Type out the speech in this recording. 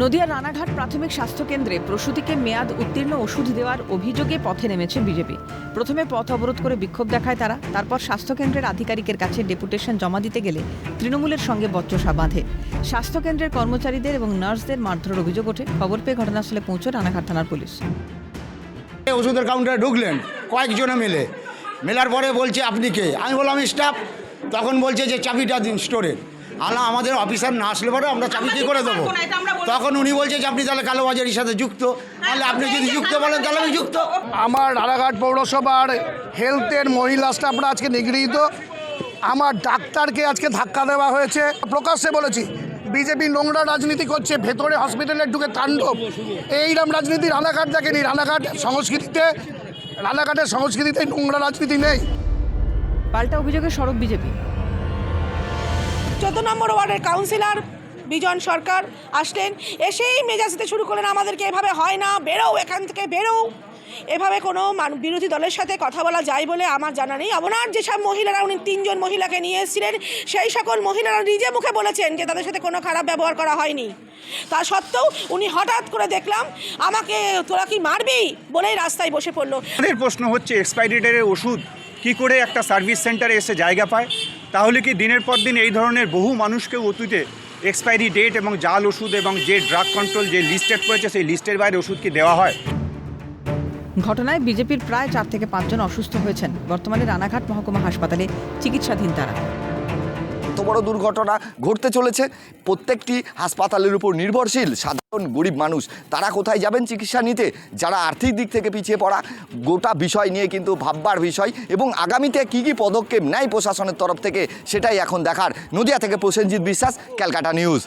নদিয়ার রানাঘাট প্রাথমিক স্বাস্থ্য কেন্দ্রে প্রসূতিকে মেয়াদ উত্তীর্ণ ওষুধ দেওয়ার অভিযোগে পথে নেমেছে বিজেপি। প্রথমে পথ অবরোধ করে বিক্ষোভ দেখায় তারা, তারপর স্বাস্থ্যকেন্দ্রের আধিকারিকের কাছে ডেপুটেশন জমা দিতে গেলে তৃণমূলের সঙ্গে বচসা বাঁধে। স্বাস্থ্যকেন্দ্রের কর্মচারীদের এবং নার্সদের মারধরের অভিযোগ ওঠে। খবর পেয়ে ঘটনাস্থলে পৌঁছে রানাঘাট থানার পুলিশ। ওষুধের কাউন্টারে ঢুকলেন, কয়েকজনে মিলে। মেলার পরে বলছে, আপনি কে? আমি বললাম, স্টাফ। তখন বলছে যে, চাবিটা দিন স্টোরের আলা আমাদের অফিসার না আসলে পরে আমরা চাকরি কী করে দেবো। তখন উনি বলছে যে আপনি তাহলে কালোবাজারির সাথে যুক্ত। তাহলে আপনি যদি যুক্ত বলেন তাহলে আমি যুক্ত। আমার রানাঘাট পৌরসভার হেলথের মহিলা স্টাফরা আজকে নিগৃহীত। আমার ডাক্তারকে আজকে ধাক্কা দেওয়া হয়েছে। প্রকাশ্যে বলেছি বিজেপি নোংরা রাজনীতি করছে ভেতরে হসপিটালে ঢুকে তাণ্ডব। এইরকম রাজনীতি রানাঘাট দেখেনি। রানাঘাট সংস্কৃতিতে রানাঘাটের সংস্কৃতিতে নোংরা রাজনীতি নেই। পাল্টা অভিযোগে সরব বিজেপি। চোদ্দ নম্বর ওয়ার্ডের কাউন্সিলর বিজন সরকার আসলেন, এসেই মেজাজ দিতে শুরু করলেন, আমাদেরকে এভাবে হয় না বেরো এখান থেকে বেরো এভাবে কোনো মান- বিরোধী দলের সাথে কথা বলা যায় বলে আমার জানা নেই। আপনার যেসব মহিলারা, উনি তিনজন মহিলাকে নিয়ে এসেছিলেন, সেই সকল মহিলারা নিজে মুখে বলেছেন যে তাদের সাথে কোনো খারাপ ব্যবহার করা হয়নি। তা সত্ত্বেও উনি হঠাৎ করে দেখলাম, আমাকে তোরা কি মারবি? বলেই রাস্তায় বসে পড়ল। প্রশ্ন হচ্ছে এক্সপায়ারি ডেটের ওষুধ কি করে একটা সার্ভিস সেন্টারে এসে জায়গা পায়? তাহলে কি দিনের পর দিন এই ধরনের বহু মানুষকে অতীতে এক্সপায়ারি ডেট এবং জাল ওষুধ এবং যে ড্রাগ কন্ট্রোল যে লিস্টেড করেছে, সেই লিস্টের বাইরে ওষুধ কি দেওয়া হয়? ঘটনায় বিজেপির প্রায় চার থেকে পাঁচজন অসুস্থ হয়েছেন। বর্তমানে রানাঘাট মহকুমা হাসপাতালে চিকিৎসাধীন তারা। এত বড় দুর্ঘটনা ঘটতে চলেছে। প্রত্যেকটি হাসপাতালের উপর নির্ভরশীল সাধারণ গরিব মানুষ। তারা কোথায় যাবেন চিকিৎসা নিতে? যারা আর্থিক দিক থেকে পিছিয়ে পড়া, গোটা বিষয় নিয়ে কিন্তু ভাববার বিষয়। এবং আগামীতে কি কি পদক্ষেপ নেয় প্রশাসনের তরফ থেকে, সেটাই এখন দেখার। নদিয়া থেকে প্রসেনজিৎ বিশ্বাস, ক্যালকাটা নিউজ।